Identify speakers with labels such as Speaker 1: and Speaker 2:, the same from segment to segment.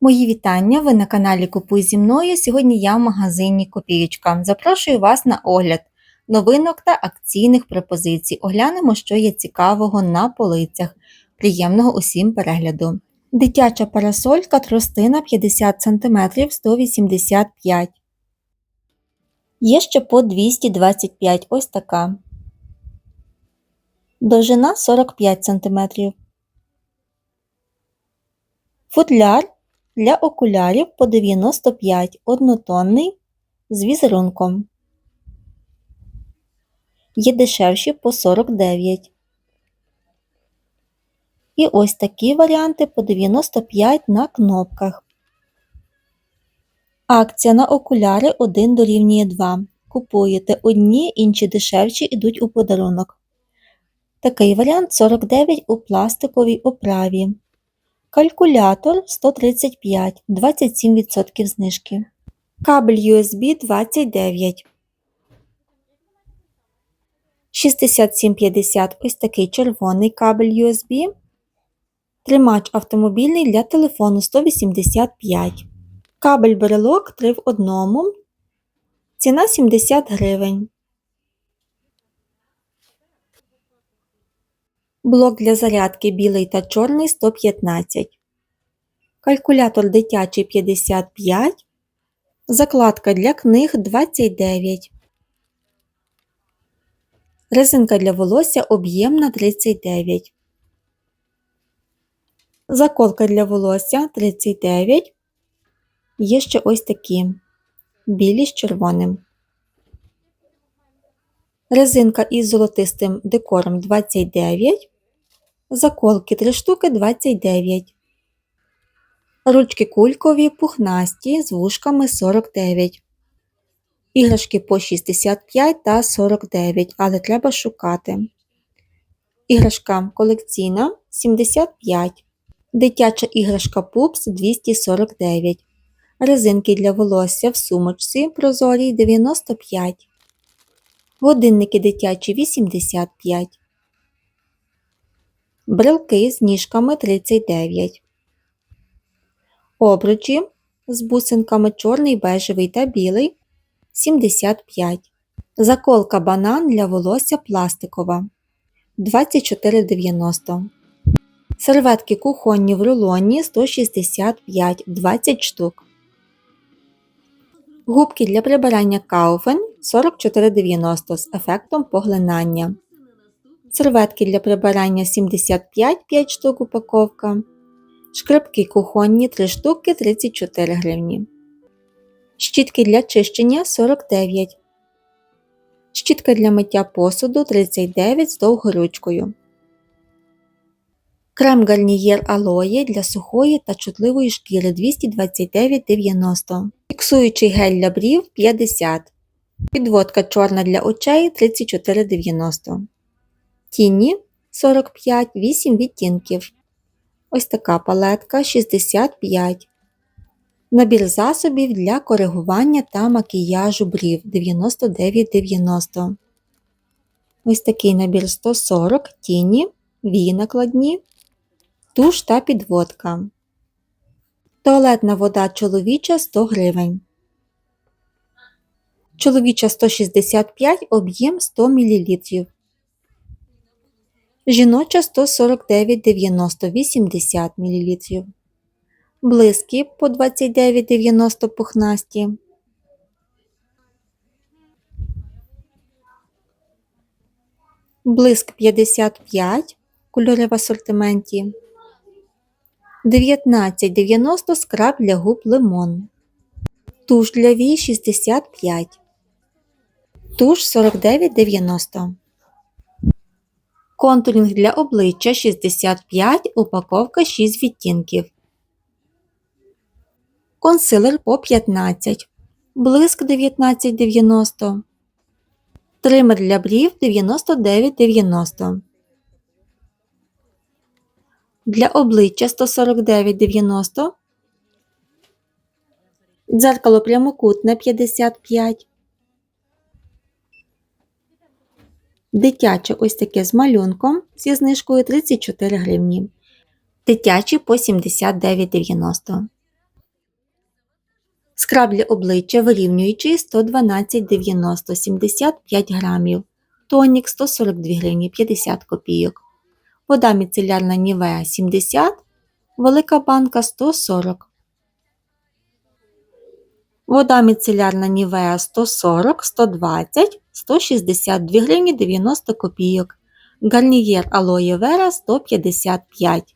Speaker 1: Мої вітання! Ви на каналі Купуй зі мною. Сьогодні я в магазині Копієчка. Запрошую вас на огляд новинок та акційних пропозицій. Оглянемо, що є цікавого на полицях. Приємного усім перегляду. Дитяча парасолька тростина 50 см 185 Є ще по 225 ось така. Довжина 45 см. Футляр для окулярів по 95 однотонний з візерунком. Є дешевші по 49. І ось такі варіанти по 95 на кнопках. Акція на окуляри 1 дорівнює 2. Купуєте одні, інші дешевші йдуть у подарунок. Такий варіант 49 у пластиковій оправі. Калькулятор 135, 27% знижки. Кабель USB 29. 6750 ось такий червоний кабель USB. Тримач автомобільний для телефону 185. Кабель брелок 3 в 1. Ціна 70 гривень. Блок для зарядки білий та чорний 115. Калькулятор дитячий 55. Закладка для книг 29. Резинка для волосся об'ємна 39. Заколка для волосся 39. Є ще ось такі білі з червоним. Резинка із золотистим декором 29. Заколки 3 штуки 29. Ручки кулькові пухнасті з вушками 49. Іграшки по 65 та 49, але треба шукати. Іграшка колекційна 75. Дитяча іграшка пупс 249. Резинки для волосся в сумочці прозорій 95. Годинники дитячі 85. Брелки з ніжками 39. Обручі з бусинками чорний, бежевий та білий 75. Заколка банан для волосся пластикова 24,90. Серветки кухонні в рулоні 165 20 штук. Губки для прибирання Кауфен 44,90 з ефектом поглинання. Серветки для прибирання 75 5 штук упаковка. Шкребки кухонні 3 штуки 34 гривні. Щітки для чищення 49. Щітка для миття посуду 39 з довгоручкою. Крем гарнієр алоє для сухої та чутливої шкіри 229,90. Фіксуючий гель для брів 50. Підводка чорна для очей 34,90. Тіні 45 8 відтінків. Ось така палетка 65. Набір засобів для коригування та макіяжу брів 99,90. Ось такий набір 140 тіні, вії накладні, туш та підводка. Туалетна вода чоловіча 100 гривень. Чоловіча 165 об'єм 100 мл. Жіноча 149,90 80 мл. Блиски по 29,90 пухнасті. Блиск 55 кольори в асортименті. 19,90 скраб для губ лимон. Туш для вій 65. Туш 49,90. Контурінг для обличчя 65, упаковка 6 відтінків. Консилер по 15. Блиск 19,90. Тример для брів 99,90. Для обличчя 149,90. Дзеркало прямокутне 55. Дитяче ось таке з малюнком зі знижкою 34 гривні. Дитячі по 79,90. Скраб для обличчя вирівнюючий 112,90 75 грамів. Тонік 142 гривні 50 копійок. Вода міцелярна Нівеа 70, велика банка 140. Вода міцелярна Нівеа 140, 120, 162 гривні 90 копійок. Гарнієр Алоє Вера 155.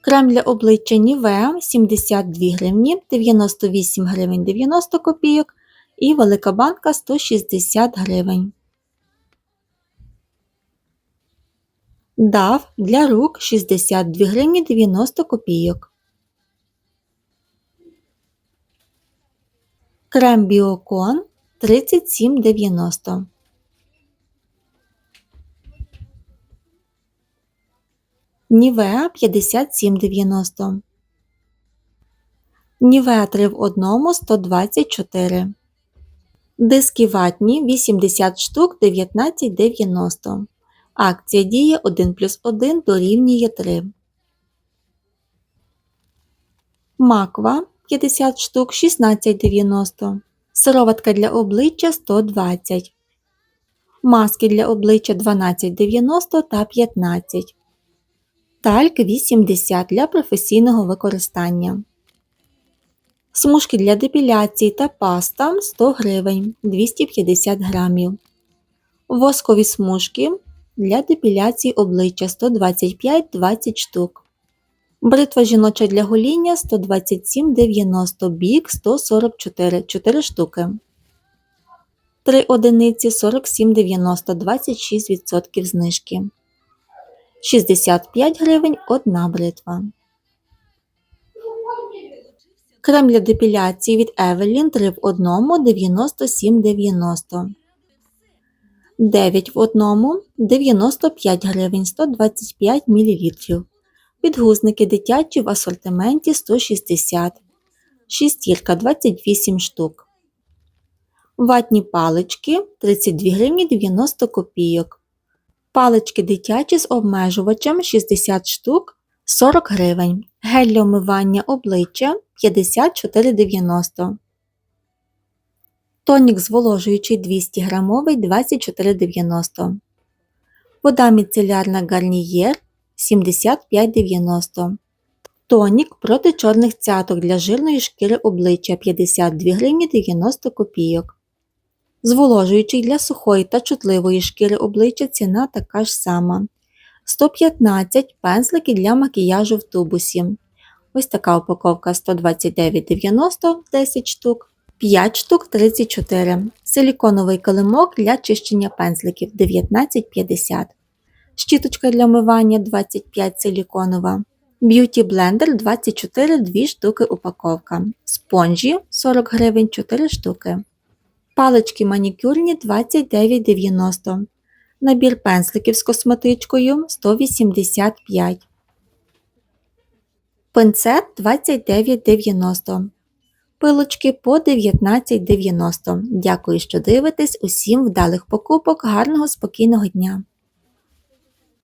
Speaker 1: Крем для обличчя Нівеа 72 гривні 98 гривень 90 копійок і велика банка 160 гривень. Дав для рук 62 гривні 90 копійок. Крем Біокон 37,90. Нівеа 57,90. Нівеа 3 в 1 124. Диски ватні 80 штук 19,90. Акція діє 1 плюс 1 дорівнює 3. Маква 50 штук 16,90. Сироватка для обличчя 120. Маски для обличчя 12,90 та 15. Тальк 80 для професійного використання. Смужки для депіляції та паста 100 гривень 250 грамів. Воскові смужки для депіляції обличчя 125-20 штук. Бритва жіноча для гоління 127,90 бік 144 4 штуки. 3 одиниці 47,90 26% знижки. 65 гривень одна бритва. Крем для депіляції від Evelyn 3 в 1 97,90. 9 в 1 95 гривень 125 мл. Підгузники дитячі в асортименті 160. Шістірка 28 штук. Ватні палички 32 гривні 90 копійок. Палички дитячі з обмежувачем 60 штук 40 гривень. Гель для омивання обличчя 54,90. Тонік зволожуючий 200 грамовий 24,90. Вода міцелярна гарнієр 75,90. Тонік проти чорних цяток для жирної шкіри обличчя 52 гривні 90 копійок. Зволожуючий для сухої та чутливої шкіри обличчя ціна така ж сама. 115 пензлики для макіяжу в тубусі. Ось така упаковка 129,90 10 штук. 5 штук 34. Силіконовий килимок для чищення пензликів 19,50. Щіточка для мивання 25 силіконова. Б'юті блендер 24 2 штуки упаковка. Спонжі 40 гривень 4 штуки. Палички манікюрні 29,90. Набір пензликів з косметичкою 185. Пинцет 29,90. Пилочки по 19,90. Дякую, що дивитесь. Усім вдалих покупок, гарного спокійного дня!